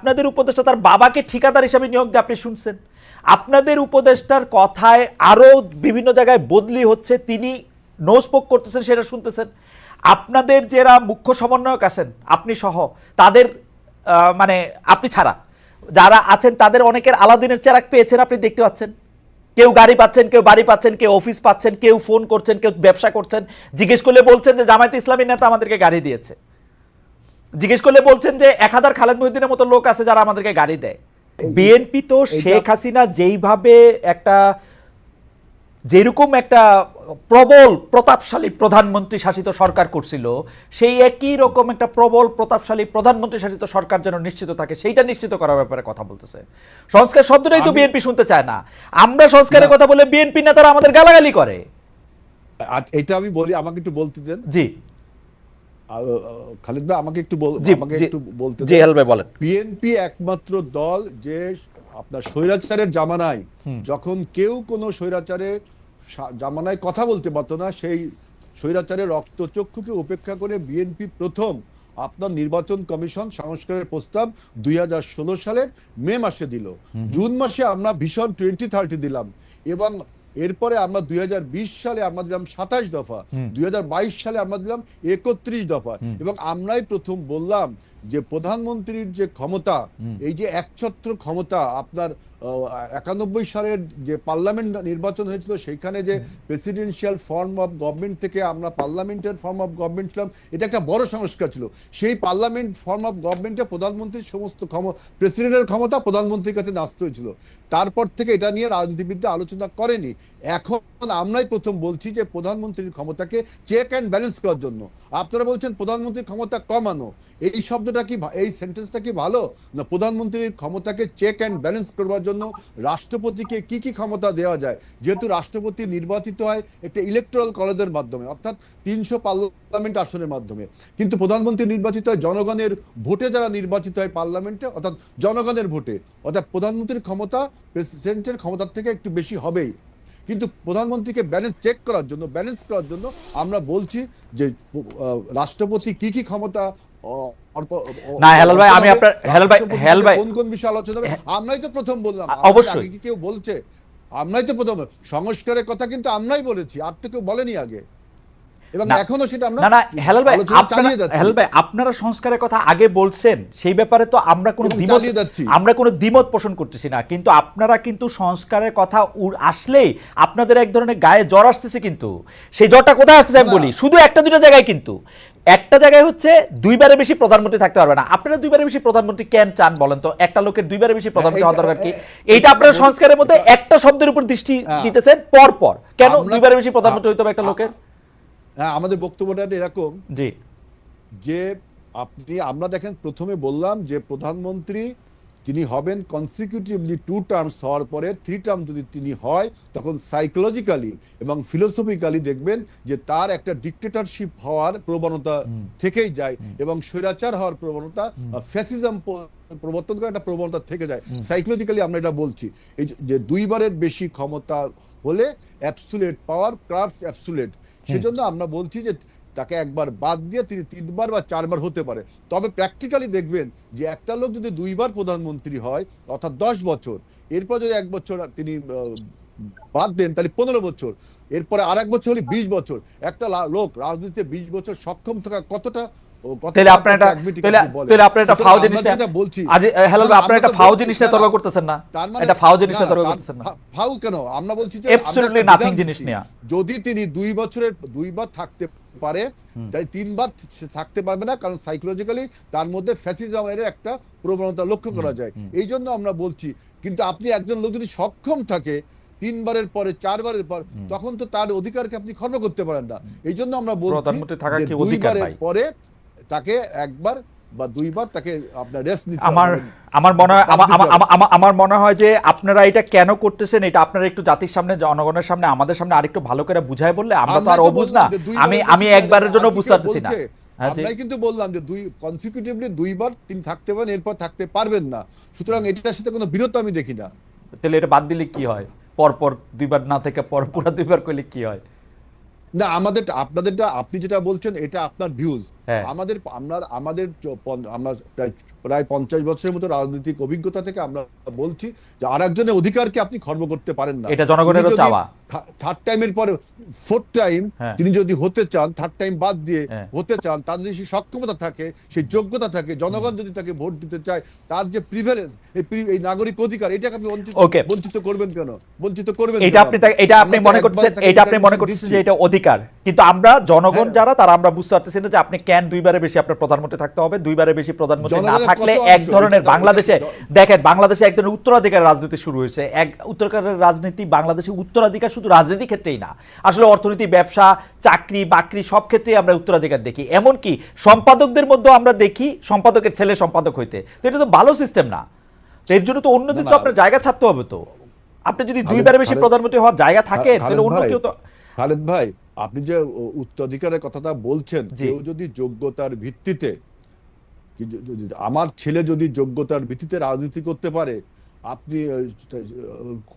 আপনাদের উপদেষ্টা তার বাবাকে ঠিকাদার হিসাবে নিয়োগ দিয়ে আপনি শুনছেন। আপনাদের উপদেষ্টার কথায় আরও বিভিন্ন জায়গায় বদলি হচ্ছে, তিনি নোস্পোক করতেছেন, সেটা শুনতেছেন। আপনাদের যারা মুখ্য সমন্বয়ক আছেন, আপনি সহ, তাদের মানে আপনি ছাড়া, যারা আছেন, তাদের অনেকের আলাদিনের চেরাক পেয়েছেন, আপনি দেখতে পাচ্ছেন। কেউ গাড়ি পাচ্ছেন, কেউ বাড়ি পাচ্ছেন, কেউ অফিস পাচ্ছেন, কেউ ফোন করছেন, কেউ ব্যবসা করছেন, জিজ্ঞেস করলে বলছেন যে জামায়াতে ইসলামী নেতা আমাদেরকে গাড়ি দিয়েছে। জিজ্ঞেস করলে বলছেন যে এক হাজার খালেদ মহিউদ্দিনের মতো লোক আছে যারা আমাদেরকে গাড়ি দেয়। বিএনপি তো শেখ হাসিনা যেইভাবে একটা যেরকম একটা প্রবল প্রতাপশালী প্রধানমন্ত্রী শাসিত সরকার করছিল সেই একই রকম একটা প্রবল প্রতাপশালী প্রধানমন্ত্রী শাসিত সরকার যেন নিশ্চিত থাকে সেইটা নিশ্চিত করার ব্যাপারে কথা বলতেছে। সংস্কার শব্দটাই তো বিএনপি শুনতে চায় না। আমরা সংস্কারের কথা বলে বিএনপি নেতারা আমাদের গালাগালি করে। এটা আমি বলি আমাকে একটু বলতে দেন। জি। খালিদ ভাই আমাকে একটু আমাকে একটু বলতে জি হেল ভাই বলেন। বিএনপি একমাত্র দল যে আপনার স্বৈরাচারের জামানায় যখন কেউ কোনো স্বৈরাচারের জামানায় কথা বলতে পারতো না সেই স্বৈরাচারের রক্তচক্ষুকে উপেক্ষা করে বিএনপি প্রথম আপনার নির্বাচন কমিশন সংস্কারের প্রস্তাব দুই হাজার ষোলো সালের মে মাসে দিল। জুন মাসে আমরা ভীষণ টোয়েন্টি থার্টি দিলাম এবং এরপরে আমরা দুই হাজার বিশ সালে আমরা দিলাম সাতাশ দফা দুই হাজার বাইশ সালে আমরা দিলাম একত্রিশ দফা এবং আমরাই প্রথম বললাম যে প্রধানমন্ত্রীর যে ক্ষমতা এই যে একছত্র ক্ষমতা আপনার একানব্বই সালের যে পার্লামেন্ট নির্বাচন হয়েছিল সেখানে যে প্রেসিডেন্সিয়াল ফর্ম অফ গভর্নমেন্ট থেকে আমরা পার্লামেন্টের ফর্ম অফ গভর্নমেন্ট ছিলাম এটা একটা বড় সংস্কার ছিল। সেই পার্লামেন্ট ফর্ম অফ গভর্নমেন্টে প্রধানমন্ত্রীর সমস্ত ক্ষমতা প্রেসিডেন্টের ক্ষমতা প্রধানমন্ত্রীর কাছে ন্যস্ত হয়েছিল। তারপর থেকে এটা নিয়ে রাজনীতিবিদরা আলোচনা করেনি। এখন আমরাই প্রথম বলছি যে প্রধানমন্ত্রীর ক্ষমতাকে চেক অ্যান্ড ব্যালেন্স করার জন্য। আপনারা বলছেন প্রধানমন্ত্রীর ক্ষমতা কমানো। এই শব্দটা কি এই সেন্টেন্সটা কি ভালো? না প্রধানমন্ত্রীর ক্ষমতাকে চেক অ্যান্ড ব্যালেন্স করবার জন্য রাষ্ট্রপতিকে কি কি ক্ষমতা দেওয়া যায়? যেহেতু রাষ্ট্রপতি নির্বাচিত হয় একটা ইলেকট্রাল কলেজের মাধ্যমে, অর্থাৎ তিনশো পার্লামেন্ট আসনের মাধ্যমে। কিন্তু প্রধানমন্ত্রী নির্বাচিত হয় জনগণের ভোটে, যারা নির্বাচিত হয় পার্লামেন্টে অর্থাৎ জনগণের ভোটে। অর্থাৎ প্রধানমন্ত্রীর ক্ষমতা প্রেসিডেন্টের ক্ষমতার থেকে একটু বেশি হবেই। কিন্তু প্রধানমন্ত্রীকে ব্যালেন্স চেক করার জন্য ব্যালেন্স করার জন্য আমরা বলছি যে রাষ্ট্রপতি কি কি ক্ষমতা না, হেলাল ভাই, আমি আপনার- হেলাল ভাই- হেলাল ভাই- কোন কোন বিষয়ে আলোচনা হবে আমরাই তো প্রথম বললাম। অবশ্যই। কি কেউ বলছে? আমরাই তো প্রথম সংস্কারের কথা কিন্তু আমরাই বলেছি আর তো কেউ বলেনি আগে। এবং এখনও সেটা আমরা না না হেলাল ভাই আপনারা হেলাল ভাই আপনারা সংস্কারের কথা আগে বলছেন সেই ব্যাপারে তো আমরা কোনো দ্বিমত আমরা কোনো দ্বিমত পোষণ করতেছি না কিন্তু আপনারা কিন্তু সংস্কারের কথা আসলেই আপনাদের এক ধরনের গায়ে জ্বর আসতেছে কিন্তু। সেই জ্বরটা কোথায় আসতেছে আমি বলি শুধু একটা দুটো জায়গায় কিন্তু। একটা জায়গায় হচ্ছে দুইবারে বেশি প্রধানমন্ত্রী থাকতে পারবে না। আপনারা দুইবারে বেশি প্রধানমন্ত্রী কেন চান বলেন তো? একটা লোকের দুইবারে বেশি প্রধানমন্ত্রী হওয়া দরকার কি? এইটা আপনারা সংস্কারের মধ্যে একটা শব্দের উপর দৃষ্টি হ্যাঁ। দিতেছেন পর পর কেন দুইবারে বেশি প্রধানমন্ত্রী হইতে হবে একটা লোকের? হ্যাঁ আমাদের বক্তব্যটা এরকম জি। যে আপনি আমরা দেখেন প্রথমে বললাম যে প্রধানমন্ত্রী তিনি হবেন কনসিকিউটিভলি টু টার্মস হওয়ার পরে থ্রি টার্ম যদি তিনি হয় তখন সাইকোলজিক্যালি এবং ফিলোসফিক্যালি দেখবেন যে তার একটা ডিক্টেটরশিপ হওয়ার প্রবণতা থেকেই যায় এবং স্বৈরাচার হওয়ার প্রবণতা ফ্যাসিজম প্রবর্তন করার একটা প্রবণতা থেকে যায়। সাইকোলজিক্যালি আমরা এটা বলছি। এই যে- দুইবারের বেশি ক্ষমতা হলে অ্যাবসুলেট পাওয়ার ক্রাফট অ্যাবসুলেট সেজন্য আমরা বলছি যে তাকে একবার বাদ দিয়ে তিনি তিনবার বা চারবার হতে পারে। তবে প্র্যাকটিক্যালি দেখবেন যে একটা লোক যদি দুইবার প্রধানমন্ত্রী হয়, অর্থাৎ দশ বছর, এরপর যদি এক বছর তিনি বাদ দেন, তাহলে পনেরো বছর, এরপরে আর এক বছর হলে বিশ বছর। একটা লোক রাজনীতিতে বিশ বছর সক্ষম থাকা কতটা তাহলে আপনার একটা pragmatic তাহলে আপনি বলেন। তাহলে আপনার একটা সুতরাং ফাও আমরা জিনিস বলছি আজ হ্যালো না, না, আপনার একটা ফাও জিনিস নিয়ে তর্ক করতেছেন না। এটা ফাও জিনিস নিয়ে তর্ক করতেছেন না। ফাউ কেন? আমরা বলছি যে আমরা Absolutely একটা nothing বিধান জিনিস দিচ্ছি। যদি তিনি দুই বছরের দুইবার থাকতে পারে তাই তিনবার থাকতে পারবে না কারণ সাইকোলজিক্যালি তার মধ্যে ফ্যাসিজমের একটা প্রবণতা লক্ষ্য করা যায়। এই জন্য আমরা বলছি কিন্তু আপনি একজন লোক যদি সক্ষম থাকে তিনবারের পরে চারবারের পর তখন তো তার অধিকারকে আপনি খর্ব করতে পারেন না। এই জন্য আমরা বলছি দুইবারের পরে তাকে একবার বা দুইবার তাকে আপনার রেস্ট নিতে আমার আমার মনে হয় আমার- মনে হয় যে আপনারা এটা কেন করতেছেন? এটা আপনারা একটু জাতির সামনে জনগণের সামনে আমাদের সামনে আরেকটু ভালো করে বুঝায় বললে আমরা তো আর তো অবুঝ না। আমি আমি একবারের জন্য বুঝতে না? হ্যাঁ। আমরাই কিন্তু বললাম যে দুই কনসিকিউটিভলি দুইবার তিনি থাকতে পারেন এরপর থাকতে পারবেন না। সুতরাং এটার সাথে কোনো বিরত আমি দেখি না। তাহলে এটা বাদ দিলে কি হয়? পর পর দুইবার না থেকে পর পুরো দুইবার করলে কি হয়? না আমাদের আপনাদেরটা আপনি যেটা বলছেন এটা আপনার ভিউজ। আমাদের আমরা আমাদের আমরা প্রায় প্রায় পঞ্চাশ বছরের মতো রাজনৈতিক অভিজ্ঞতা থেকে আমরা বলছি যে আর একজনের অধিকারকে আপনি খর্ব করতে পারেন না। এটা যদি চাওয়া। থার্ড টাইমের পরে ফোর্থ টাইম হ্যাঁ। তিনি যদি হতে চান থার্ড টাইম বাদ দিয়ে হ্যাঁ। হতে চান তার যদি সেই সক্ষমতা থাকে সেই যোগ্যতা থাকে জনগণ যদি তাকে ভোট দিতে চায় তার যে প্রিভিলেজ এই নাগরিক অধিকার এটাকে আপনি বঞ্চিত বঞ্চিত করবেন কেন? বঞ্চিত করবেন এটা আপনি এটা আপনি মনে করছেন এটা আপনি মনে করছেন যে এটা অধিকার। কিন্তু আমরা জনগণ হ্যাঁ। যারা তারা আমরা বুঝতে পারতেছি না যে আপনি কেন দুইবারের বেশি আপনার প্রধানমন্ত্রী থাকতে হবে দুইবারের বেশি প্রধানমন্ত্রী না থাকলে এক ধরনের বাংলাদেশে দেখেন বাংলাদেশে এক ধরনের উত্তরাধিকার রাজনীতি শুরু হয়েছে। এক উত্তরাধিকার রাজনীতি বাংলাদেশে উত্তরাধিকার শুধু রাজনীতি ক্ষেত্রেই না আসলে অর্থনীতি ব্যবসা চাকরি বাকরি সব ক্ষেত্রেই আমরা উত্তরাধিকার দেখি। এমনকি সম্পাদকদের মধ্যেও আমরা দেখি সম্পাদকের ছেলে সম্পাদক হইতে। তো এটা তো ভালো সিস্টেম না। এর জন্য তো অন্যদের না, তো আপনার জায়গা ছাড়তে হবে তো। আপনি যদি দুইবারের বেশি প্রধানমন্ত্রী হওয়ার জায়গা থাকে তাহলে অন্য কেউ তো খালেদ ভাই আপনি যে উত্তরাধিকারের কথাটা বলছেন কেউ যদি যোগ্যতার ভিত্তিতে আমার ছেলে যদি যোগ্যতার ভিত্তিতে রাজনীতি করতে পারে আপনি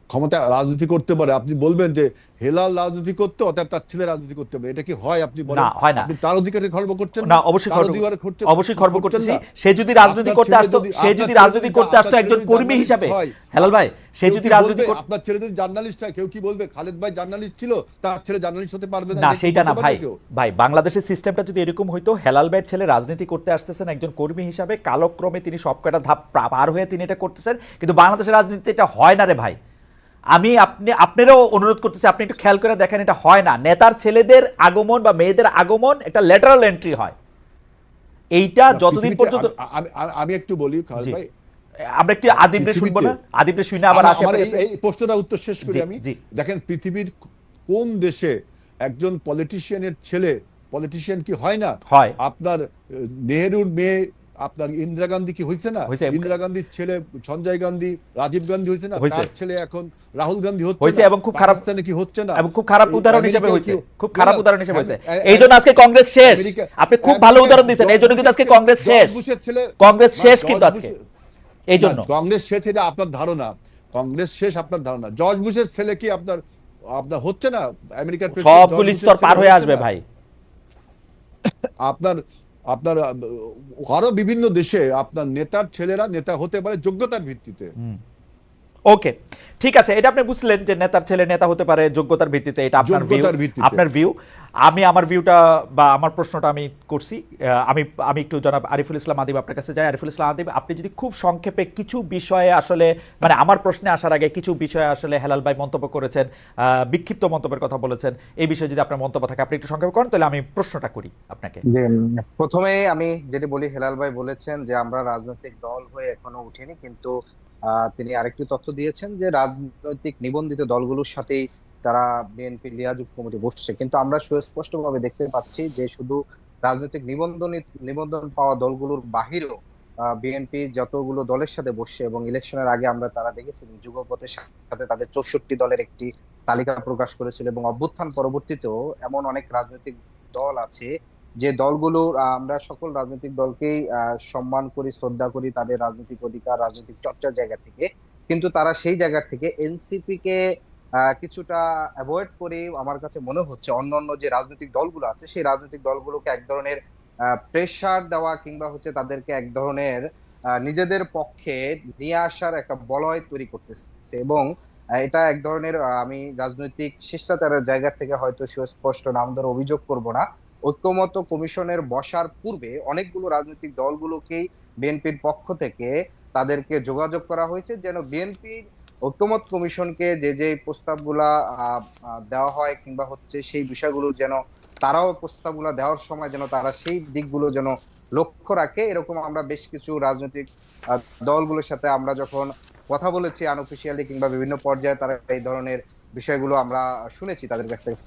ক্ষমতা রাজনীতি করতে পারে আপনি বলবেন যে হেলাল রাজনীতি করতে অতএব তার ছেলে রাজনীতি করতে পারে এটা কি হয় আপনি বলেন? হয় না। আপনি তার অধিকারে খর্ব করছেন না অবশ্যই খর্ব- অধিকারে করছেন- অবশ্যই খর্ব করছেন সে যদি রাজনীতি করতে আসতো সে যদি রাজনীতি করতে আসতো একজন কর্মী হিসাবে। হেলাল ভাই সে যদি রাজনীতি করতে আপনার ছেলে যদি জার্নালিস্ট হয় কেউ কি বলবে? খালেদ ভাই জার্নালিস্ট ছিল তার ছেলে জার্নালিস্ট হতে পারবে না সেইটা না ভাই। ভাই বাংলাদেশের সিস্টেমটা যদি এরকম হইতো হেলাল ভাইয়ের ছেলে রাজনীতি করতে আসতেছেন একজন কর্মী হিসাবে কালক্রমে তিনি সবকটা ধাপ পার হয়ে তিনি এটা করতেছেন কিন্তু বাংলাদেশের রাজনীতিতে এটা হয় না রে ভাই। আমি আপনি আপনারও অনুরোধ করতেছি আপনি একটু খেয়াল করে দেখেন এটা হয় না। নেতার ছেলেদের আগমন বা মেয়েদের আগমন একটা লেটারাল এন্ট্রি হয়। এইটা যতদিন পর্যন্ত আমি একটু বলি খালেদ ভাই আমরা একটু আদিবরে শুনব না? আদিবরে শুনে আবার আসি। আমার এই প্রশ্নটা উত্তর শেষ করি আমি। দেখেন পৃথিবীর কোন দেশে একজন পলিটিশিয়ানের ছেলে পলিটিশিয়ান কি হয় না? হয়। আপনার নেহেরুর মেয়ে আপনার ইন্দিরা গান্ধী কি হয়েছে না? ইন্দিরা গান্ধীর ছেলে সঞ্জয় গান্ধী রাজীব গান্ধী হয়েছে না? তার ছেলে এখন রাহুল গান্ধী হচ্ছে এবং খুব খারাপ- পাকিস্তানে কি হচ্ছে না? এবং খুব খারাপ উদাহরণ হিসেবে হয়েছে খুব খারাপ উদাহরণ হিসেবে হয়েছে এই জন্য আজকে কংগ্রেস শেষ। আপনি খুব ভালো উদাহরণ দিয়েছেন। এই জন্য কিন্তু আজকে কংগ্রেস শেষ। কংগ্রেস শেষ কিন্তু আজকে। এই জন্য। কংগ্রেস শেষ এটা আপনার ধারণা। কংগ্রেস শেষ আপনার ধারণা। জর্জ বুশের ছেলে কি আপনার আপনার হচ্ছে না? আমেরিকার সবগুলি স্তর পার হয়ে আসবে ভাই। আপনার আপনার আরও বিভিন্ন দেশে আপনার নেতার ছেলেরা নেতা হতে পারে যোগ্যতার ভিত্তিতে। ওকে ঠিক আছে এটা আপনি বুঝলেন যে নেতার ছেলে নেতা হতে পারে যোগ্যতার ভিত্তিতে এটা আপনার ভিউ আপনার ভিউ আমি আমার ভিউটা বা আমার প্রশ্নটা আমি করছি আমি আমি একটু জনাব আরিফুল ইসলাম আদিব আপনার কাছে যাই। আরিফুল ইসলাম আদিব আপনি যদি খুব সংক্ষেপে কিছু বিষয়ে আসলে মানে আমার প্রশ্নে আসার আগে কিছু বিষয়ে আসলে হেলাল ভাই মন্তব্য করেছেন আহ, বিক্ষিপ্ত মন্তব্যের কথা বলেছেন এই বিষয়ে যদি আপনার মন্তব্য থাকে আপনি একটু সংক্ষেপে করেন তাহলে আমি প্রশ্নটা করি আপনাকে। প্রথমে আমি যেটি বলি হেলাল ভাই বলেছেন যে আমরা রাজনৈতিক দল হয়ে এখনও উঠিনি কিন্তু তিনি আরেকটি তথ্য দিয়েছেন যে রাজনৈতিক নিবন্ধিত দলগুলোর সাথেই তারা বিএনপি লিয়াজুক কমিটি বসছে। কিন্তু আমরা সুস্পষ্টভাবে দেখতে পাচ্ছি যে শুধু রাজনৈতিক নিবন্ধন নিবন্ধন পাওয়া দলগুলোর বাহিরেও বিএনপি যতগুলো দলের সাথে বসছে এবং ইলেকশনের আগে আমরা তারা দেখেছি যুগপথের সাথে তাদের চৌষট্টি দলের একটি তালিকা প্রকাশ করেছিল এবং অভ্যুত্থান পরবর্তীতেও এমন অনেক রাজনৈতিক দল আছে যে দলগুলো আমরা সকল রাজনৈতিক দলকেই সম্মান করি, শ্রদ্ধা করি তাদের রাজনৈতিক অধিকার, রাজনৈতিক চর্চার জায়গা থেকে। কিন্তু তারা সেই জায়গা থেকে এনসিপি কে কিছুটা অ্যাভয়েড করে আমার কাছে মনে হচ্ছে অন্যান্য যে রাজনৈতিক দলগুলো আছে, সেই রাজনৈতিক দলগুলোকে এক ধরনের প্রেসার দেওয়া কিংবা হচ্ছে তাদেরকে এক ধরনের নিজেদের পক্ষে নিয়ে আসার একটা বলয় তৈরি করতেছে। এবং এটা এক ধরনের আমি রাজনৈতিক শিষ্টাচারের জায়গা থেকে হয়তো সুস্পষ্ট নাম ধরে অভিযোগ করব না। ঐক্যমত কমিশনের বসার পূর্বে অনেকগুলো রাজনৈতিক দলগুলোকেই বিএনপির পক্ষ থেকে তাদেরকে যোগাযোগ করা হয়েছে, যেন বিএনপির ঐক্যমত কমিশনকে যে যে প্রস্তাবগুলা দেওয়া হয় কিংবা হচ্ছে সেই বিষয়গুলো যেন তারাও প্রস্তাবগুলো দেওয়ার সময় যেন তারা সেই দিকগুলো যেন লক্ষ্য রাখে। এরকম আমরা বেশ কিছু রাজনৈতিক দলগুলোর সাথে আমরা যখন কথা বলেছি আনঅফিসিয়ালি কিংবা বিভিন্ন পর্যায়ে তারা এই ধরনের বিষয়গুলো আমরা শুনেছি তাদের কাছ থেকে।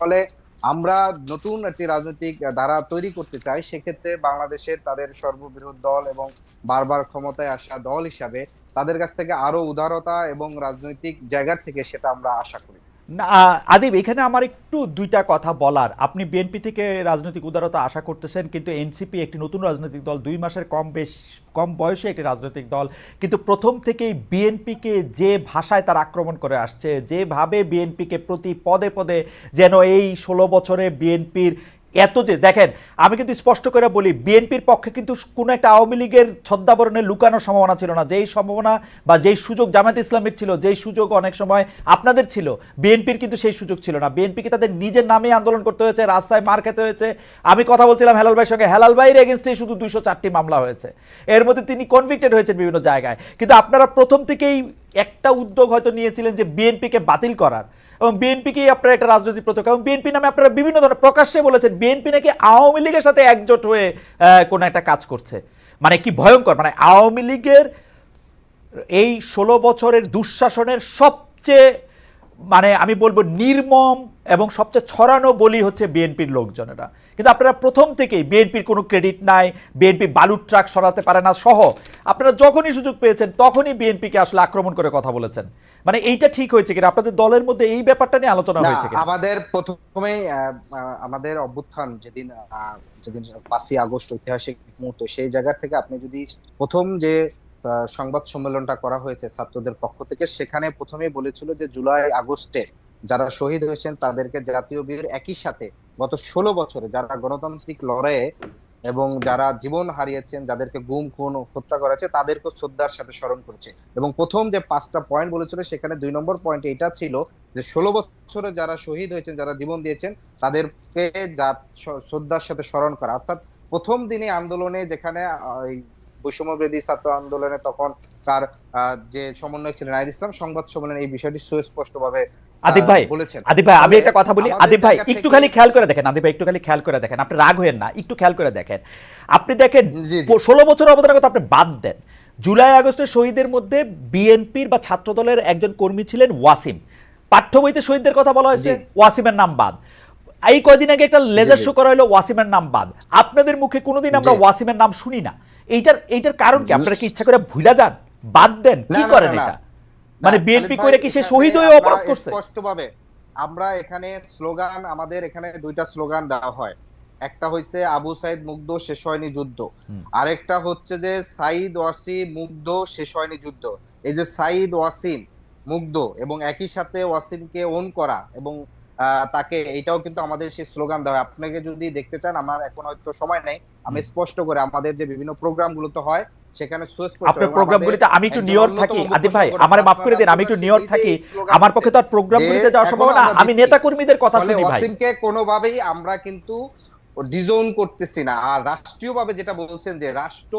ফলে আমরা নতুন একটি রাজনৈতিক ধারা তৈরি করতে চাই, সেক্ষেত্রে বাংলাদেশের তাদের সর্ববৃহৎ দল এবং বারবার ক্ষমতায় আসা দল হিসাবে তাদের কাছ থেকে আরও উদারতা এবং রাজনৈতিক জায়গার থেকে সেটা আমরা আশা করি। আদিব, এখানে আমার একটু দুইটা কথা বলার। আপনি বিএনপি থেকে রাজনৈতিক উদারতা আশা করতেছেন, কিন্তু এনসিপি একটি নতুন রাজনৈতিক দল, দুই মাসের কম বেশ, কম বয়সে একটি রাজনৈতিক দল। কিন্তু প্রথম থেকেই বিএনপিকে যে ভাষায় তার আক্রমণ করে আসছে, যেভাবে বিএনপিকে প্রতি পদে পদে যেন এই ষোলো বছরে বিএনপির এত যে, দেখেন, আমি কিন্তু স্পষ্ট করে বলি, বিএনপির পক্ষে কিন্তু কোনো একটা আওয়ামী লীগের ছদ্মাবরণে লুকানোর সম্ভাবনা ছিল না। যেই সম্ভাবনা বা যেই সুযোগ জামাত ইসলামের ছিল, যেই সুযোগ অনেক সময় আপনাদের ছিল, বিএনপির কিন্তু সেই সুযোগ ছিল না। বিএনপিকে তাদের নিজের নামে আন্দোলন করতে হয়েছে, রাস্তায় মার খেতে হয়েছে। আমি কথা বলছিলাম হেলাল ভাইয়ের সঙ্গে, হেলাল ভাইয়ের এগেনস্টে শুধু দুইশো চারটি মামলা হয়েছে। এর মধ্যে তিনি কনভিক্টেড হয়েছেন বিভিন্ন জায়গায়। কিন্তু আপনারা প্রথম থেকেই একটা উদ্যোগ হয়তো নিয়েছিলেন যে বিএনপিকে বাতিল করার। এবং বিএনপিকেই আপনারা একটা রাজনৈতিক প্রতীক? এবং বিএনপি নামে আপনারা বিভিন্ন ধরনের প্রকাশ্যে বলেছেন বিএনপি নাকি আওয়ামী লীগের সাথে একজোট হয়ে কোনো একটা কাজ করছে। মানে কি ভয়ঙ্কর? মানে আওয়ামী লীগের এই ষোলো বছরের দুঃশাসনের সবচেয়ে মানে আমি বলব নির্মম এবং সবচেয়ে ছড়ানো বলি হচ্ছে বিএনপির লোকজনেরা। কিন্তু আপনারা প্রথম থেকেই বিএনপির কোনো ক্রেডিট নাই বিএনপি বালুর ট্রাক সরাতে পারে না সহ আপনারা যখনই সুযোগ পেয়েছেন তখনই বিএনপিকে আসলে আক্রমণ করে কথা বলেছেন। মানে এইটা ঠিক হয়েছে কিনা? আপনাদের দলের মধ্যে এই ব্যাপারটা নিয়ে আলোচনা হয়েছে আমাদের আহ, আমাদের অভ্যুত্থান যেদিন যেদিন পাঁচই আগস্ট ঐতিহাসিক মুহূর্ত সেই জায়গা থেকে আপনি যদি প্রথম যে সংবাদ সম্মেলনটা করা হয়েছে ছাত্রদের পক্ষ থেকে। সেখানে প্রথমেই বলেছিল যে জুলাই আগস্টে যারা শহীদ হয়েছেন তাদেরকে জাতীয় বীর একই সাথে গত ষোলো বছরে যারা গণতান্ত্রিক লড়াইয়ে এবং যারা জীবন হারিয়েছেন, যাদেরকে গুম, খুন, হত্যা করা হয়েছে তাদেরকে শ্রদ্ধার সাথে স্মরণ করেছে। এবং প্রথম যে পাঁচটা পয়েন্ট বলেছিল, সেখানে দুই নম্বর পয়েন্ট এটা ছিল যে ষোলো বছরে যারা শহীদ হয়েছেন, যারা জীবন দিয়েছেন, তাদেরকে শ্রদ্ধার সাথে স্মরণ করা। অর্থাৎ প্রথম দিনে আন্দোলনে যেখানে বৈষম্যবিরোধী ছাত্র আন্দোলনে তখন তার যে সমন্বয় ছিলেন আইদ ইসলাম সংবাদ সম্মেলনে এই বিষয়টি সুস্পষ্টভাবে আদিব ভাই বলেছেন। আদিব ভাই আমি একটা কথা বলি। আদিব ভাই জায়গা একটু থেকে- খালি খেয়াল করে দেখেন আদিব ভাই একটু খালি খেয়াল করে দেখেন। আপনি রাগ হয়েন না একটু খেয়াল করে দেখেন। আপনি দেখেন। ষোলো বছর অবদানের কথা আপনি বাদ দেন। জুলাই আগস্টের শহীদের মধ্যে বিএনপির বা ছাত্রদলের একজন কর্মী ছিলেন ওয়াসিম। পাঠ্য বইতে শহীদদের কথা বলা হয়েছে ওয়াসিমের নাম বাদ। এই কয়দিন আগে একটা লেজার শো করা হলো ওয়াসিমের নাম বাদ। আপনাদের মুখে কোনোদিন আমরা ওয়াসিমের নাম শুনি না। এইটার এইটার কারণ কি? আপনারা কি ইচ্ছা করে ভুলা যান? বাদ দেন? কি করেন। এটা? মানে বিএনপি করে কি সে শহীদ হয়ে অপরাধ করছে? স্পষ্টভাবে আমরা এখানে স্লোগান আমাদের এখানে দুইটা স্লোগান দেওয়া হয়। একটা হচ্ছে আবু সাইদ মুগ্ধ শেষ হয়নি যুদ্ধ। আরেকটা হচ্ছে যে সাইদ ওয়াসিম মুগ্ধ শেষ হয়নি যুদ্ধ। এই যে সাইদ ওয়াসিম মুগ্ধ এবং একই সাথে ওয়াসিমকে ওন করা এবং তাকে এটাও কিন্তু আমাদের সেই স্লোগান দেওয়া হয়। আপনাকে যদি দেখতে চান আমার এখন হয়তো সময় নেই আমি স্পষ্ট করে আমাদের যে বিভিন্ন প্রোগ্রাম গুলোতে হয় সেখানে আপনার প্রোগ্রামগুলিতে আমি একটু নিউ ইয়র্ক থাকি আদিব ভাই সংগঠক মাফ করে দিন আমি একটু নিউ ইয়র্ক থাকি আমার পক্ষে তো আর প্রোগ্রামগুলিতে যাওয়া সম্ভব না আমি নেতা কর্মীদের কথা শুনি ভাই। ওয়াসিমকে কোনোভাবেই আমরা কিন্তু ডিজোন করতেছি না। আর রাষ্ট্রীয়ভাবে যেটা বলছেন যে রাষ্ট্র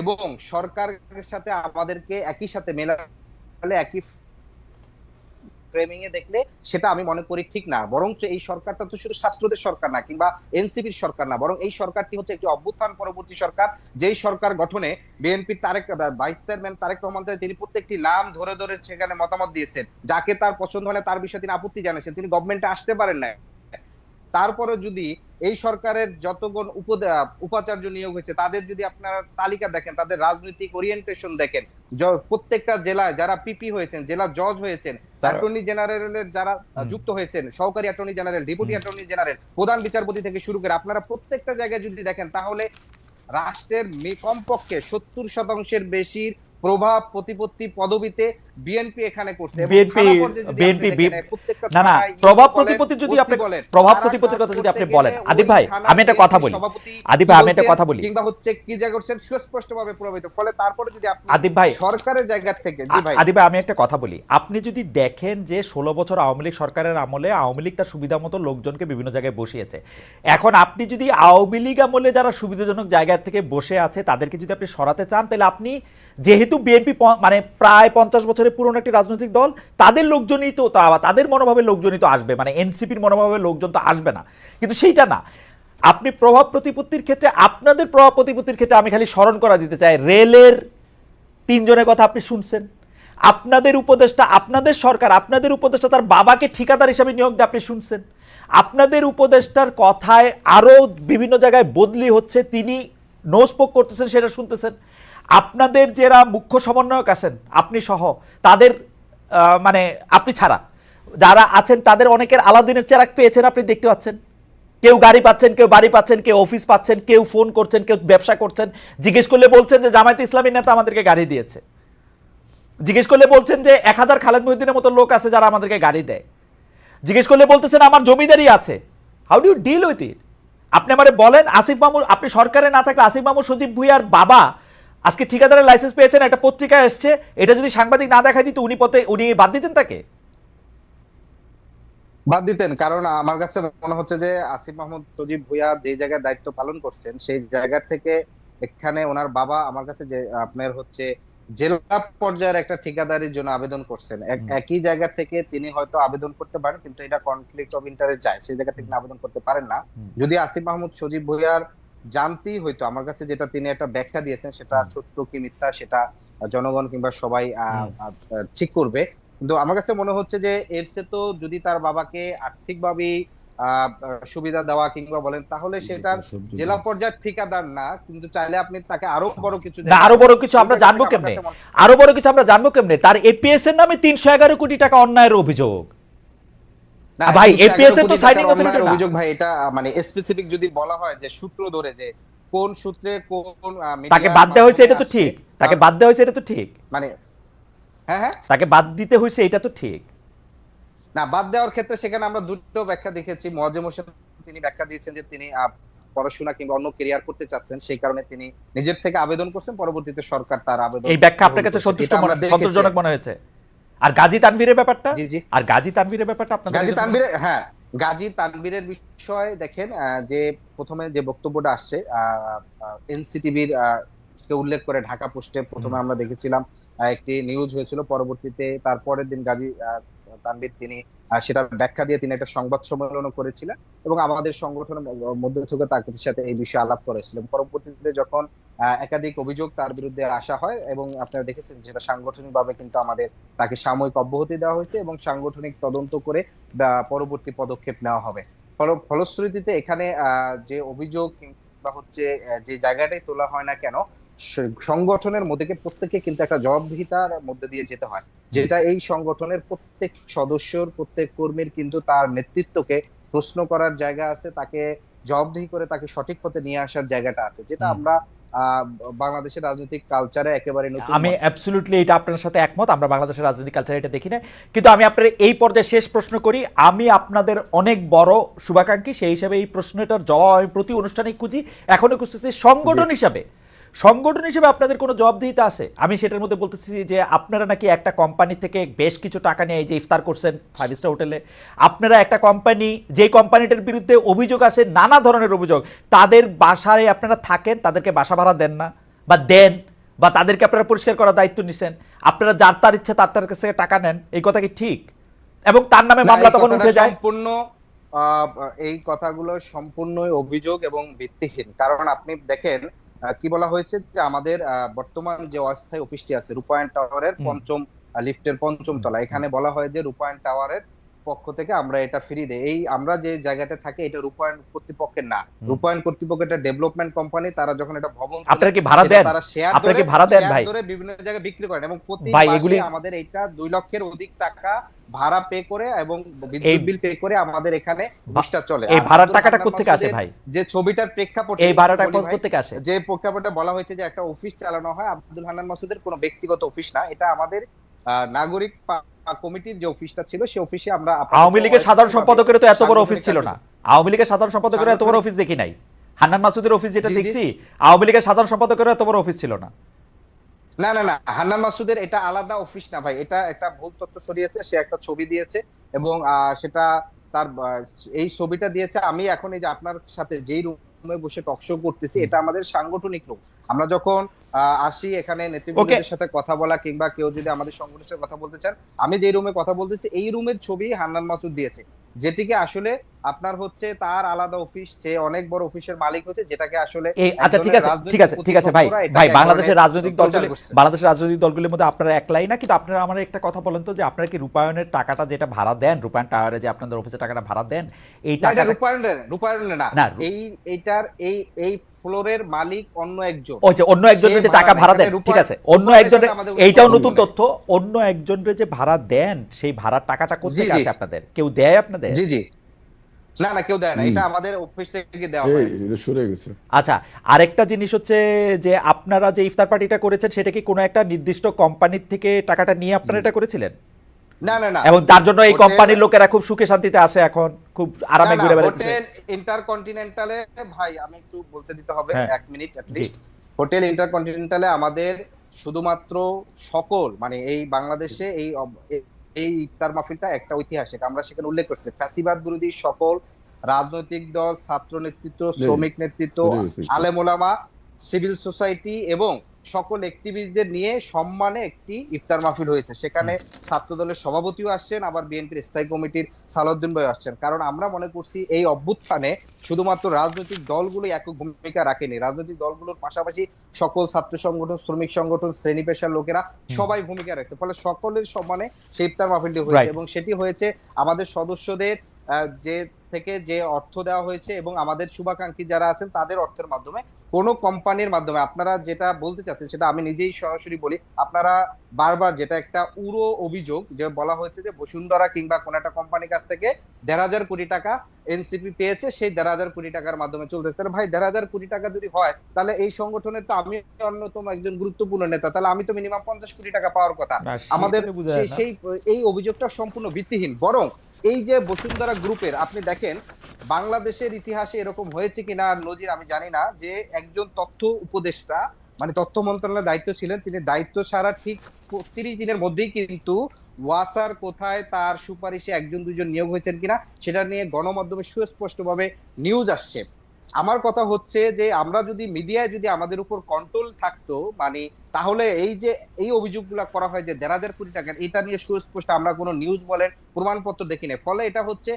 এবং সরকারের সাথে আমাদেরকে একই সাথে মেলালে একই ফ্রেমিং এ দেখলে সেটা আমি মনে করি ঠিক না। বরঞ্চ এই সরকারটা তো শুধু ছাত্রদের সরকার না কিংবা এনসিপির সরকার না, বরং এই সরকারটি হচ্ছে একটি অভ্যুত্থান পরবর্তী সরকার। যেই সরকার গঠনে বিএনপির তারেক ভাইস চেয়ারম্যান তারেক রহমান তিনি প্রত্যেকটি নাম ধরে ধরে সেখানে মতামত দিয়েছেন। যাকে তার পছন্দ হলে তার বিষয়ে তিনি আপত্তি জানিয়েছেন তিনি গভর্নমেন্টে আসতে পারেন না তারপরে যদি এই সরকারের যতগণ উপ- উপাচার্য নিয়োগ হয়েছে তাদের যদি আপনারা তালিকা দেখেন তাদের রাজনৈতিক ওরিয়েন্টেশন দেখেন প্রত্যেকটা জেলায় যারা পিপি হয়েছেন জেলা জজ হয়েছেন অ্যাটর্নি জেনারেলের যারা যুক্ত হয়েছেন সহকারী attorney general deputy. Attorney general প্রধান বিচারপতি থেকে শুরু করে আপনারা প্রত্যেকটা জায়গায় যদি দেখেন তাহলে রাষ্ট্রের কমপক্ষে সত্তর শতাংশের বেশি প্রভাব প্রতিপত্তি পদবিতে বিএনপি এখানে করছে আপনি না না প্রভাব যদি আপনি প্রভাব প্রতিপত্তির কথা যদি আপনি বলেন আদিব ভাই আমি একটা কথা বলি। সভাপতি ভাই আমি একটা কথা বলি। কিংবা হচ্ছে কি যা করছেন সুস্পষ্টভাবে প্রভাবিত। ফলে তারপরে যদি আপনি আদিব ভাই সরকারের জায়গা থেকে জি ভাই। আদিব ভাই আমি একটা কথা বলি। আপনি যদি দেখেন যে ষোলো বছর আওয়ামী লীগ সরকারের আমলে আওয়ামী লীগ তার সুবিধা মতো লোকজনকে বিভিন্ন জায়গায় বসিয়েছে। এখন আপনি যদি আওয়ামী লীগ আমলে যারা সুবিধাজনক জায়গা থেকে বসে আছে তাদেরকে যদি আপনি সরাতে চান তাহলে আপনি যেহেতু বিএনপি মানে প্রায় পঞ্চাশ বছরের পুরনো একটি রাজনৈতিক দল, তাদের লোকজনই তো তাদের মনোভাবের লোকজনই তো আসবে। মানে এনসিপির মনোভাবের লোকজন তো আসবে না। কিন্তু সেইটা না। আপনি প্রভাব প্রতিপত্তির ক্ষেত্রে, আপনাদের প্রভাব প্রতিপত্তির ক্ষেত্রে আমি খালি স্মরণ করা দিতে চাই। রেলের তিনজনের কথা আপনি শুনছেন। আপনাদের উপদেষ্টা, আপনাদের সরকার, আপনাদের উপদেষ্টা তার বাবাকে ঠিকাদার হিসাবে নিয়োগ দিয়ে আপনি শুনছেন। আপনাদের উপদেষ্টার কথায় আরও বিভিন্ন জায়গায় বদলি হচ্ছে, তিনি নোস্পোক করতেছেন, সেটা শুনতেছেন। আপনাদের যারা মুখ্য সমন্বয়ক আছেন, আপনি সহ, তাদের মানে আপনি ছাড়া, যারা আছেন তাদের অনেকের আলাদিনের চেরাক পেয়েছেন আপনি দেখতে পাচ্ছেন। কেউ গাড়ি পাচ্ছেন, কেউ বাড়ি পাচ্ছেন, কেউ অফিস পাচ্ছেন, কেউ ফোন করছেন, কেউ ব্যবসা করছেন, জিজ্ঞেস করলে বলছেন যে জামায়াত ইসলামী নেতা আমাদেরকে গাড়ি দিয়েছে। জিজ্ঞেস করলে বলছেন যে এক হাজার খালেদ মহিউদ্দিনের মতো লোক আছে যারা আমাদেরকে গাড়ি দেয়। জিজ্ঞেস করলে বলতেছেন আমার জমিদারি আছে। How do deal with it আপনি আমারে বলেন, আসিফ মামুন, আপনি সরকারে না থাকলে আসিফ মামুন, সজীব ভুইয়ার বাবা আজকে ঠিকাদারের লাইসেন্স পেয়েছেন একটা পত্রিকায় এসছে এটা যদি সাংবাদিক না দেখাই দিত উনি পথে উনি বাদ দিতেন তাকে? বাদ দিতেন কারণ আমার কাছে মনে হচ্ছে যে আসিফ মাহমুদ সজীব ভুইয়া যে জায়গায় দায়িত্ব পালন করছেন সেই জায়গা থেকে এখানে ওনার বাবা আমার কাছে যে আপনার হচ্ছে জেলা পর্যায়ের একটা ঠিকাদারির জন্য আবেদন করছেন। এক- একই জায়গা থেকে তিনি হয়তো আবেদন করতে পারেন কিন্তু এটা কনফ্লিক্ট অফ ইন্টারেস্ট যায় সেই জায়গা থেকে আবেদন করতে পারেন না। যদি আসিফ মাহমুদ সজীব ভুইয়ার জানতেই হয়তো আমার কাছে যেটা তিনি একটা ব্যাখ্যা দিয়েছেন সেটা সত্য কি মিথ্যা সেটা জনগণ কিংবা সবাই ঠিক করবে। কিন্তু আমার কাছে মনে হচ্ছে যে এর চেয়ে তো যদি তার বাবাকে আর্থিকভাবে আহ, সুবিধা দেওয়া কিংবা বলেন তাহলে সেটার জেলা পর্যায়ের ঠিকাদার না কিন্তু চাইলে আপনি তাকে আরও বড় কিছু আরও বড় কিছু আমরা জানব কেমনে? মনে- আরও বড় কিছু আমরা জানব কেমনে? তার এপিএস এর নামে তিনশো এগারো কোটি টাকা অন্যায়ের অভিযোগ। ভাই, তিনশো এগারো APS এ তো authority অন্যায়ের না। অভিযোগ ভাই এটা মানে স্পেসিফিক যদি বলা হয় যে সূত্র ধরে যে কোন সূত্রে কোন তাকে বাদ দেওয়া হয়েছে এটা তো ঠিক। তাকে বাদ দেওয়া হয়েছে এটা তো ঠিক। মানে হ্যাঁ হ্যাঁ। তাকে বাদ দিতে হয়েছে এটা তো ঠিক। না বাদ দেওয়ার ক্ষেত্রে সেখানে আমরা দুটো ব্যাখ্যা দেখেছি। মোয়াজ্জেম হোসেন তিনি ব্যাখ্যা দিয়েছেন যে তিনি পড়াশোনা কিংবা অন্য কেরিয়ার করতে চাচ্ছেন সেই কারণে তিনি নিজের থেকে আবেদন করছেন। পরবর্তীতে সরকার তার আবেদন এই ব্যাখ্যা আপনার কাছে সন্তুষ্ট। সন্তোষজনক মনে হয়েছে। আর গাজী তানভীরের ব্যাপারটা? জি জি। আর গাজী তানভীরের ব্যাপারটা আপনার গাজী তানভীরের হ্যাঁ গাজী তানভীরের বিষয়ে দেখেন আহ, যে প্রথমে যে বক্তব্যটা আসছে এনসিটিভির কে উল্লেখ করে ঢাকা পোস্টে প্রথমে আমরা দেখেছিলাম একটি নিউজ হয়েছিল। পরবর্তীতে তারপরের দিন গাজী আহ, তানভীর তিনি সেটার ব্যাখ্যা দিয়ে তিনি একটা সংবাদ সম্মেলনও করেছিলেন এবং আমাদের সংগঠনের মধ্য থেকে তার সাথে এই বিষয়ে আলাপ করেছিলেন। পরবর্তীতে যখন একাধিক অভিযোগ তার বিরুদ্ধে আসা হয় এবং আপনারা দেখেছেন যেটা সাংগঠনিকভাবে কিন্তু আমাদের তাকে সাময়িক অব্যাহতি দেওয়া হয়েছে এবং সাংগঠনিক তদন্ত করে বা পরবর্তী পদক্ষেপ নেওয়া হবে। ফলশ্রুতিতে এখানে আহ, যে অভিযোগ কিংবা হচ্ছে যে জায়গাটাই তোলা হয় না কেন সংগঠনের মধ্যে থেকে প্রত্যেককে কিন্তু একটা জবাবদিহিতার মধ্যে দিয়ে যেতে হয়। যেটা এই সংগঠনের প্রত্যেক সদস্যর প্রত্যেক কর্মীর কিন্তু তার নেতৃত্বকে প্রশ্ন করার জায়গা আছে তাকে জবাবদিহি করে তাকে সঠিক পথে নিয়ে আসার জায়গাটা আছে। যেটা আমরা বাংলাদেশের রাজনৈতিক কালচারে একেবারে আমি। অ্যাবসলিউটলি এটা আপনার সাথে একমত আমরা বাংলাদেশের রাজনৈতিক কালচার এটা দেখি না কিন্তু আমি আপনার এই পর্যায়ে শেষ প্রশ্ন করি। আমি আপনাদের অনেক বড় শুভাকাঙ্ক্ষী সেই হিসাবে এই প্রশ্নটার জবাব আমি প্রতি অনুষ্ঠানে খুঁজি। এখনও খুঁজতেছি সংগঠন হিসাবে। সংগঠন হিসেবে আপনাদের কোনো জবাবদিহিতা আছে? আমি সেটার মধ্যে বলতেছি যে আপনারা নাকি একটা কোম্পানি থেকে বেশ কিছু টাকা নিয়ে এই যে ইফতার করছেন ফাইভ স্টার হোটেলে আপনারা একটা কোম্পানি যে কোম্পানিটার বিরুদ্ধে অভিযোগ আছে নানা ধরনের অভিযোগ তাদের বাসায় আপনারা থাকেন তাদেরকে বাসা ভাড়া দেন না বা দেন বা তাদেরকে আপনারা পরিষ্কার করার দায়িত্ব নিছেন আপনারা যার তার ইচ্ছে তার তার কাছ থেকে টাকা নেন এই কথা কি ঠিক? এবং তার নামে মামলা তখন উঠে যায়? সম্পূর্ণ এই কথাগুলো সম্পূর্ণ অভিযোগ এবং ভিত্তিহীন। কারণ আপনি দেখেন কি বলা হয়েছে যে আমাদের বর্তমান যে অস্থায়ী অফিসটি আছে রূপায়ণ টাওয়ারের পঞ্চম লিফটের পঞ্চম তলা এখানে বলা হয় যে রূপায়ণ টাওয়ারের পক্ষ থেকে আমরা এটা ফ্রি দেই। এই আমরা যে জায়গাটা থাকি এটা রূপায়ণ কর্তৃপক্ষের না। রূপায়ণ কর্তৃপক্ষ এটা ডেভেলপমেন্ট কোম্পানি তারা যখন এটা ভবন আপনারা কি ভাড়া দেন? তারা শেয়ার আপনারা কি ভাড়া দেন ভাই? ধরে বিভিন্ন জায়গায় বিক্রি করেন এবং প্রতি ভাই, মাসে আমাদের এটা দুই লক্ষের অধিক টাকা ভাড়া পে করে এবং বিদ্যুৎ বিল পে করে আমাদের এখানে অফিসটা চলে। এই ভাড়ার টাকাটা হান্নান কোথেকে আসে ভাই? যে ছবিটার প্রেক্ষাপটে এই ভাড়াটা ভাই, কোথেকে আসে? যে প্রেক্ষাপটে বলা হয়েছে যে একটা অফিস চালানো হয় আব্দুল হান্নান মাসুদের কোনো ব্যক্তিগত অফিস না। এটা আমাদের নাগরিক কমিটির যে অফিসটা ছিল সেই অফিসে আমরা আওয়ামী লীগের সাধারণ সম্পাদকের তো এত বড় অফিস ছিল না। আওয়ামী লীগের সাধারণ সম্পাদকের এত বড় অফিস দেখি নাই। হান্নান মাসুদের অফিস যেটা। দেখছি আওয়ামী লীগের সাধারণ সম্পাদকের এত বড় অফিস ছিল না। না না না হান্নান মাসুদের এটা আলাদা অফিস না ভাই এটা একটা ভুল তথ্য ছড়িয়েছে সে একটা ছবি দিয়েছে এবং সেটা তার এই ছবিটা দিয়েছে। আমি এখন এই যে আপনার সাথে যেই রুমে বসে টক শো করতেছি এটা আমাদের সাংগঠনিক রূপ। আমরা যখন আহ, আসি এখানে নেতৃবৃন্দের সাথে কথা বলা কিংবা কেউ যদি আমাদের সংগঠনের সাথে কথা বলতে চান আমি যে রুমে কথা বলতেছি এই রুমের ছবি হান্নান মাসুদ দিয়েছে যেটিকে আসলে আপনার হচ্ছে তার আলাদা অফিস যে অনেক বড় অফিসের মালিক হচ্ছে যেটাকে আসলে আচ্ছা ঠিক আছে ঠিক আছে ঠিক আছে ভাই ভাই বাংলাদেশের রাজনৈতিক দলগুলি বাংলাদেশের রাজনৈতিক দলগুলির মধ্যে আপনারা একলাই না কিন্তু আপনারা আমার একটা কথা বলেন তো যে আপনারা কি রূপায়ণের টাকাটা যেটা ভাড়া দেন রূপায়ণ টাওয়ারে যে আপনাদের অফিসে টাকাটা ভাড়া দেন এই টাকাটা রূপায়ণের রূপায়ণের না। এই এইটার এই এই ফ্লোরের মালিক অন্য একজন। ওই যে অন্য একজনের যে টাকা ভাড়া দেন ঠিক আছে অন্য একজনের এইটাও নতুন তথ্য অন্য একজনের যে ভাড়া দেন সেই ভাড়ার টাকাটা জি, জি। আসে আপনাদের? কেউ দেয় আপনাদের? জি জি। না না কেউ দেয় না। এটা আমাদের অফিস থেকে দেওয়া হয়। সরে গেছে। আচ্ছা আরেকটা জিনিস হচ্ছে যে আপনারা যে ইফতার পার্টিটা করেছেন সেটা কি কোনো একটা নির্দিষ্ট কোম্পানির থেকে টাকাটা নিয়ে আপনারা এটা করেছিলেন? না না না। এবং তার জন্য এই কোম্পানির লোকেরা খুব সুখে শান্তিতে আসে এখন খুব আরামে ঘুরে বেড়াচ্ছে। ইন্টারকন্টিনেন্টালে ভাই আমি একটু বলতে দিতে হবে হ্যাঁ। এক মিনিট লিস্ট হোটেল ইন্টারকন্টিনেন্টালে আমাদের শুধুমাত্র সকল মানে এই বাংলাদেশে এই এই ইফতার মাহফিলটা একটা ঐতিহাসিক আমরা সেখানে উল্লেখ করছি ফ্যাসিবাদ বিরোধী সকল রাজনৈতিক দল ছাত্র নেতৃত্ব শ্রমিক নেতৃত্ব। আলেমোলামা সিভিল সোসাইটি এবং সকল অ্যাক্টিভিস্টদের নিয়ে সম্মানে একটি ইফতার মাহফিল হয়েছে। সেখানে ছাত্র দলের সভাপতিও আসছেন আবার বিএনপির স্থায়ী কমিটির সালাউদ্দিন ভাই আসছেন। কারণ আমরা মনে করছি এই অভ্যুত্থানে শুধুমাত্র রাজনৈতিক দলগুলো একক ভূমিকা রাখেনি। রাজনৈতিক দলগুলোর পাশাপাশি সকল ছাত্র সংগঠন শ্রমিক সংগঠন শ্রেণি পেশার লোকেরা সবাই ভূমিকা রাখছে। ফলে সকলের সম্মানে সেই ইফতার মাহফিলটি হয়েছে এবং সেটি হয়েছে আমাদের সদস্যদের যে থেকে যে অর্থ দেওয়া হয়েছে এবং আমাদের শুভাকাঙ্ক্ষী যারা আছেন তাদের অর্থের মাধ্যমে কোন কোম্পানির মাধ্যমে। আপনারা যেটা বলতে চাচ্ছেন সেটা আমি নিজেই সরাসরি বলি আপনারা বারবার যেটা একটা উড়ো অভিযোগ যে বলা হয়েছে যে বসুন্ধরা কিংবা কোন একটা কোম্পানির কাছ থেকে দেড় হাজার কোটি টাকা এনসিপি পেয়েছে সেই দেড় হাজার কোটি টাকার মাধ্যমে চলতেছে তাহলে ভাই দেড় হাজার কোটি টাকা যদি হয় তাহলে এই সংগঠনের তো আমি অন্যতম একজন গুরুত্বপূর্ণ নেতা তাহলে আমি তো মিনিমাম পঞ্চাশ কোটি টাকা পাওয়ার কথা। আমাদের। সেই এই অভিযোগটা সম্পূর্ণ ভিত্তিহীন। বরং এই যে বসুন্ধরা গ্রুপের, আপনি দেখেন, বাংলাদেশের ইতিহাসে এরকম হয়েছে কিনা নজির আমি জানি না, যে একজন তথ্য উপদেষ্টা মানে তথ্য মন্ত্রণালয়ের দায়িত্ব ছিলেন, তিনি দায়িত্ব সারা ঠিক তিরিশ দিনের মধ্যেই কিন্তু ওয়াসার কোথায় তার সুপারিশে একজন দুজন নিয়োগ হয়েছেন কিনা, সেটা নিয়ে গণমাধ্যমে সুস্পষ্টভাবে নিউজ আসছে। আমার কথা হচ্ছে যে আমরা যদি মিডিয়ায় যদি আমাদের উপর কন্ট্রোল থাকতো মানে তাহলে এই যে এই অভিযোগগুলো করা হয় যে দেড় হাজার কোটি টাকা এটা নিয়ে সুস্পষ্ট আমরা কোনো নিউজ বলেন প্রমাণপত্র দেখি না ফলে এটা হচ্ছে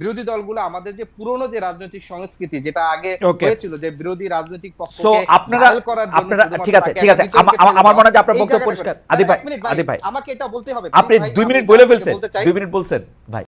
বিরোধী দলগুলো আমাদের যে পুরনো যে রাজনৈতিক সংস্কৃতি যেটা আগে হয়েছিল যে বিরোধী রাজনৈতিক সো পক্ষকে আপনারা করার জন্য ঠিক আছে ঠিক আছে আমার মনে হয় আপনার বক্তব্য পরিষ্কার। করে। আদিব ভাই আদিব ভাই। আমাকে এটা বলতে হবে। আপনি প্লিজ দুই মিনিট বলে ফেলছেন বলতে দুই মিনিট বলছেন ভাই।